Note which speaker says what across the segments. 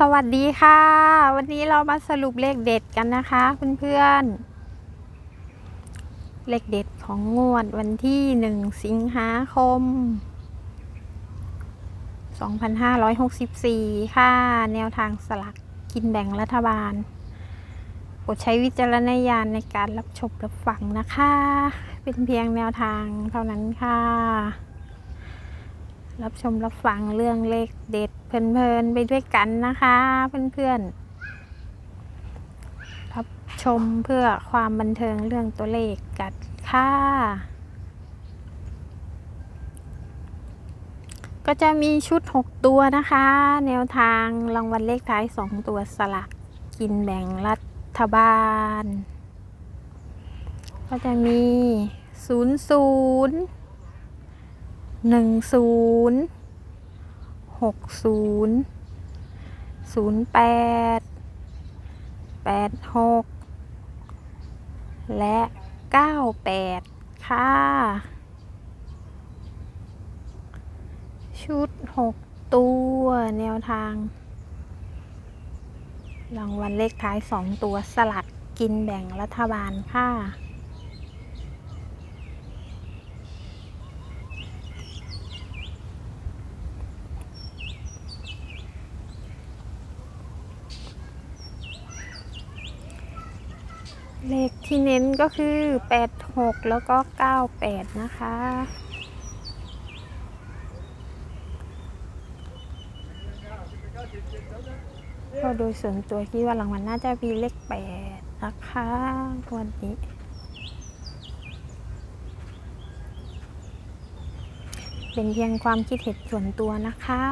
Speaker 1: สวัสดีค่ะ วันนี้เรามาสรุปเลขเด็ดกันนะคะเพื่อนๆ เลขเด็ดของงวดวันที่1สิงหาคม 2564 ค่ะ แนวทางสลักกินแบ่งรัฐบาลโปรดใช้วิจารณญาณในการรับชมรับฟังนะคะ เป็นเพียงแนวทางเท่านั้นค่ะ รับชมรับฟังเรื่องเลขเด็ดเพลินๆไปด้วยกันนะคะเพื่อนๆ รับชมเพื่อความบันเทิงเรื่องตัวเลขกัดค่ะ ก็จะมีชุด 6 ตัวนะคะ แนวทางรางวัลเลขท้าย 2 ตัวสลักกินแบ่งรัฐบาล ก็จะมี 00 หนึ่งศูนย์หกศูนย์ศูนย์แปดแปดหกและเก้าแปดค่ะ ชุดหกตัวแนวทาง รางวัลเลขท้ายสองตัวสลัดกินแบ่งรัฐบาลค่ะ เลขที่เน้นก็คือ 86 แล้วก็ 98 นะคะ ก็โดยส่วนตัวคิดว่ารางวัลน่าจะมีเลข 8 นะคะวันนี้เป็นเพียงความคิดเห็นส่วนตัวนะคะ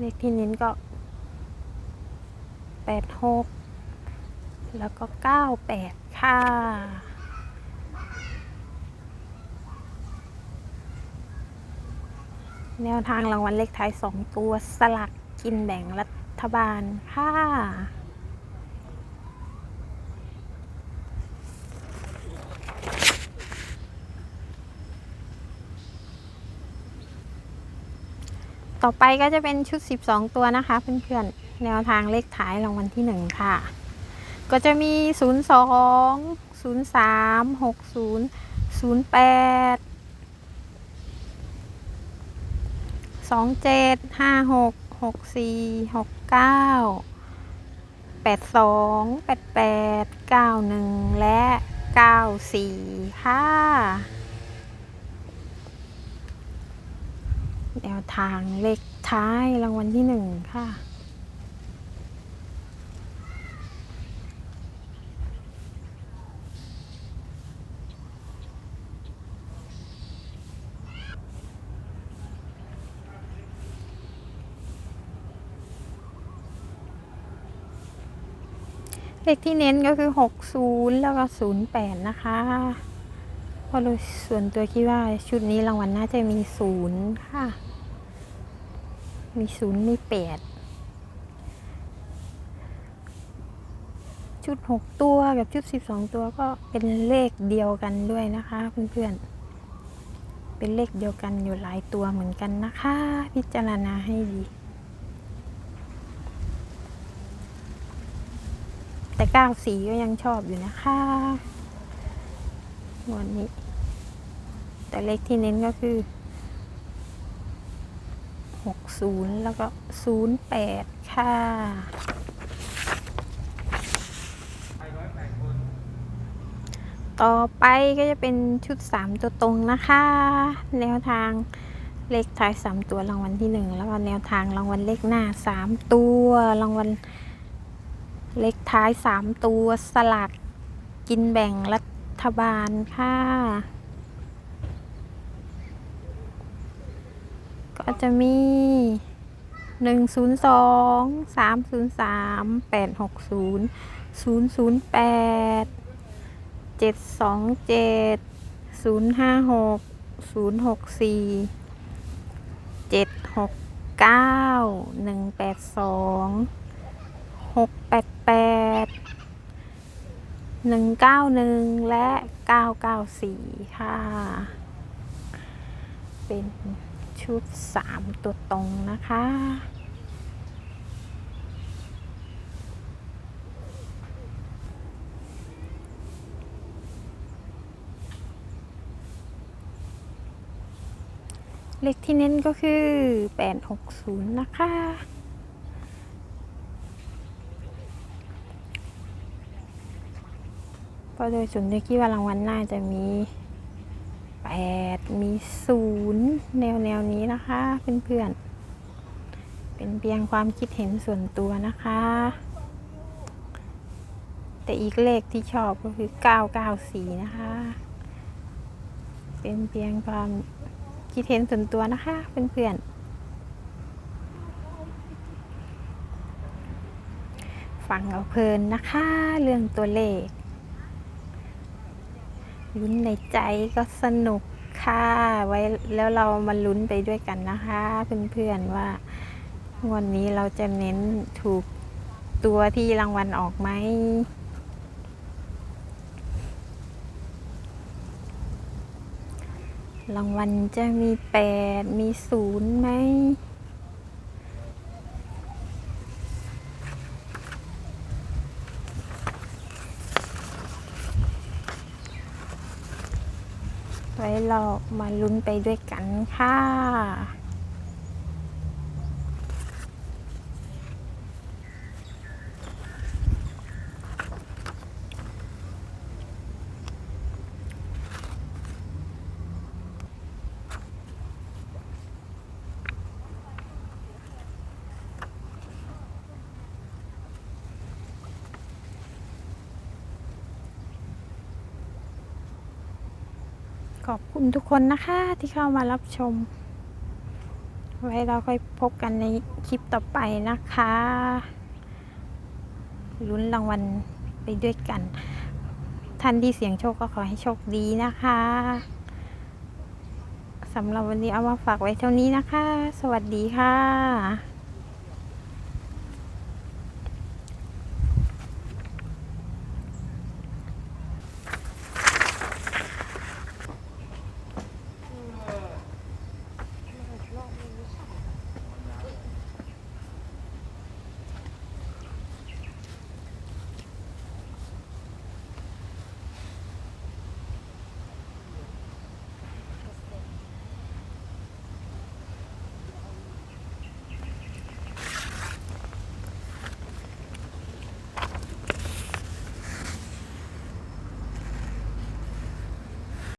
Speaker 1: เลขที่เน้นก็86แล้วก็98ค่ะ แนวทางรางวัลเลขท้าย2ตัวสลักกินแบ่งรัฐบาลค่ะ ต่อไปก็จะเป็นชุด 12 ตัวนะคะ เพื่อนๆ แนวทางเลขท้ายรางวัลที่ 1 ค่ะ ก็จะมี 02 03 60 08 27 56 64 69 82 88 91 และ 94 ค่ะ แนวทางเลขท้ายรางวัลที่หนึ่งค่ะ เลขที่เน้นก็คือ 60 แล้วก็ 08 นะคะ พราะโดยส่วนตัวคิดว่าชุดนี้รางวัลน่าจะมี0ค่ะ มี0มี8ชุด6ตัวกับชุด12ตัวก็เป็นเลขเดียวกันด้วยนะคะ เพื่อนๆ เป็นเลขเดียวกันอยู่หลายตัวเหมือนกันนะคะ พิจารณาให้ดี แต่94ก็ยังชอบอยู่นะคะ วันนี้ แต่เลขที่เน้นก็คือ60แล้วก็08ค่ะต่อไปก็จะเป็นชุด 3 ตัวตรงนะคะ แนวทางเลขท้าย 3 ตัวรางวัลที่ 1 แล้วก็แนวทางรางวัลเลขหน้า 3 ตัวรางวัลเลขท้าย 3 ตัวสลักกินแบ่งรั ฐบาลค่ะ ก็จะมี 102 303 860 008 727 056 064 769 182หกแปดแปด หนึ่งเก้าหนึ่งและเก้าเก้าสี่ค่ะ เป็นชุดสามตัวตรงนะคะเลขที่เน้นก็คือ 860 นะคะ ก็โดยส่วนตัวคิดว่ารางวัลน่าจะมี 8 มี 0 แนวแนวนี้นะคะเพื่อนๆ เป็นเพียงความคิดเห็นส่วนตัวนะคะ แต่อีกเลขที่ชอบก็คือ 994 นะคะ เป็นเพียงความคิดเห็นส่วนตัวนะคะเพื่อนๆฟังเอาเพลินนะคะ เรื่องตัวเลข ลุ้นในใจก็สนุกค่ะไว้แล้วเรามาลุ้นไปด้วยกันนะคะเพื่อนๆว่างวันนี้เราจะเน้นถูกตัวที่รางวัลออกไหมรางวัลจะมีแปดมีศูนย์ไหม ไว้เรามาลุ้นไปด้วยกันค่ะ อบคุณทุกคนนะคะที่เข้ามารับชม ไว้เราค่อยพบกันในคลิปต่อไปนะคะลุ้นรางวัลไปด้วยกัน ท่านที่เสียงโชคก็ขอให้โชคดีนะคะสำหรับวันนี้เอามาฝากไว้เท่านี้นะคะ สวัสดีค่ะ